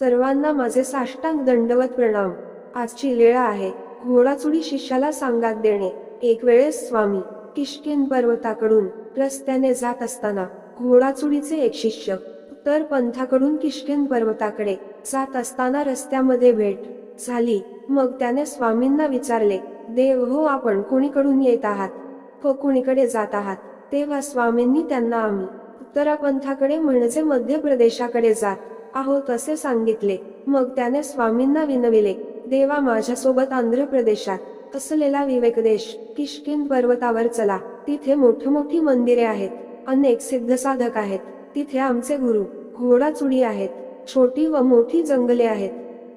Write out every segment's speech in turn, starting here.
सर्वांना माझे साष्टांग दंडवत प्रणाम. आजची लीळा आहे घोडाचुडी शिष्याला सांगात देणे. एक वेळेस स्वामी किशकिन पर्वताकडून रस्त्याने जात असताना घोडाचुडीचे एक शिष्य उत्तर पंथाकडून किशकिन पर्वताकडे जात असताना रस्त्यामध्ये भेट झाली. मग त्याने स्वामींना विचारले देव हो आपण कुणीकडून येत आहात? हो, व कुणीकडे जात आहात? तेव्हा स्वामींनी त्यांना आम्ही उत्तरापंथाकडे म्हणजे मध्य प्रदेशाकडे जात आहोत असे सांगितले. मग त्याने स्वामींना विनविले देवा माझ्यासोबत आंध्र प्रदेशात असलेला विवेकदेश किशकिंद पर्वतावर चला. तिथे मोठमोठी मोठी मंदिरे आहेत. अनेक सिद्ध साधक आहेत. तिथे आमचे गुरु घोडाचुडी आहेत. छोटी व मोठी जंगले आहेत.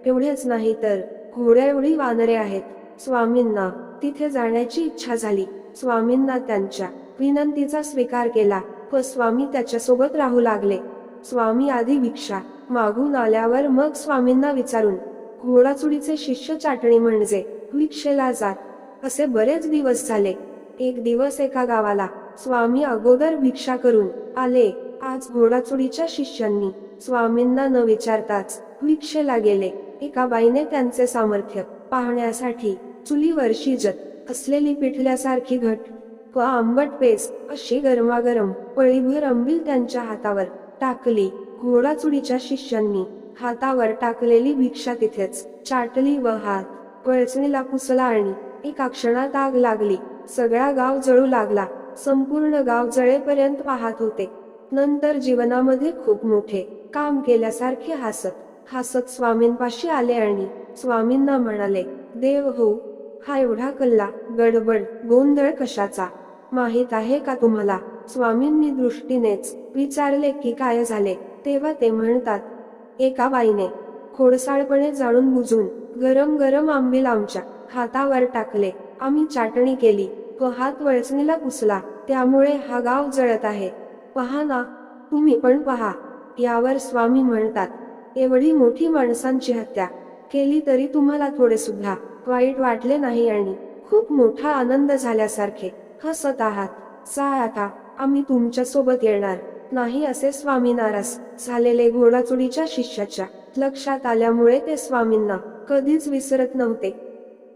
एवढेच नाही तर घोड्या एवढी वानरे आहेत. स्वामींना तिथे जाण्याची इच्छा झाली. स्वामींना त्यांच्या विनंतीचा स्वीकार केला. व स्वामी त्याच्यासोबत राहू लागले. स्वामी आधी भिक्षा मागून आल्यावर मग स्वामींना विचारून घोडाचुडीचे शिष्य चाटणी म्हणजे भिक्षेला जात. असे बरेच दिवस झाले. एक दिवस एका गावाला स्वामी अगोदर भिक्षा करून आले. आज घोडाचुडीच्या शिष्यांनी स्वामींना न विचारताच भिक्षेला गेले. एका बाईने त्यांचे सामर्थ्य पाहण्यासाठी चुलीवर शिजत असलेली पिठल्यासारखी घट व आंबट पेस अशी गरमागरम पळीभर अंबील त्यांच्या हातावर टाकली. घोडाचुडीच्या शिष्यांनी हातावर टाकलेली भिक्षा तिथेच चाटली व हात पळचणीला पुसला आणि एका क्षणात आग लागली. सगळा गाव जळू लागला. संपूर्ण गाव जळेपर्यंत पाहत होते. नंतर जीवनामध्ये खूप मोठे काम केल्यासारखे हसत हसत स्वामींपाशी आले आणि स्वामींना म्हणाले देव हो हा एवढा कल्ला गडबड गोंधळ कशाचा? माहीत आहे का तुम्हाला? स्वामींनी दृष्टीनेच विचारले की काय झाले? तेव्हा ते म्हणतात एका बाईने खोडसाळपणे जाणून बुजून गरम गरम आंबील आमच्या हातावर टाकले. आम्ही चाटणी केली. व हात वळसणीला पुसला. त्यामुळे हा गाव जळत आहे. पहा ना तुम्ही पण पहा यावर स्वामी म्हणतात एवढी मोठी माणसांची हत्या केली तरी तुम्हाला थोडे सुद्धा वाईट वाटले नाही आणि खूप मोठा आनंद झाल्यासारखे हसत आहात. सा आता आम्ही तुमच्यासोबत येणार. नाही असे स्वामी नाराज. झालेले घोडाचुडीच्या शिष्याच्या लक्षात आल्यामुळे ते स्वामींना कधीच विसरत नव्हते.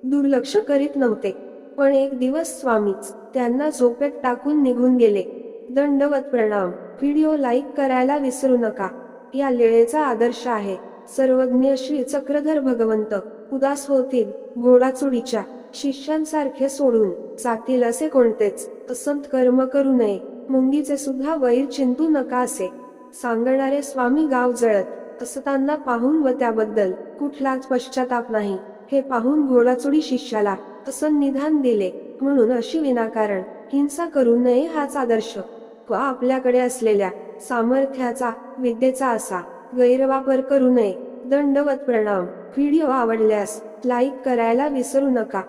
दुर्लक्ष करीत नव्हते. पण एक दिवस स्वामीच त्यांना झोपेत टाकून निघून गेले. दंडवत प्रणाम. व्हिडिओ लाईक करायला विसरू नका. या लेळेचा आदर्श आहे. सर्वज्ञ श्री चक्रधर भगवंत उदास होतील घोडाचुडीच्या शिष्यांसारखे सोडून जातील असे कोणतेच असंत कर्म करू नये. मुंगीचे सुद्धा वैर चिंतू नका असे. सांगणारे स्वामी गाव जळत असताना पाहून व त्याबद्दल कुठलाच पश्चाताप नाही. हे पाहून घोडाचुडी शिष्याला असं निधान दिले म्हणून अशी विनाकारण हिंसा करू नये हाच आदर्श. व आपल्याकडे असलेल्या सामर्थ्याचा विद्येचा असा गैरवापर करू नये. दंडवत प्रणाम. व्हिडिओ आवडल्यास लाईक करायला विसरू नका.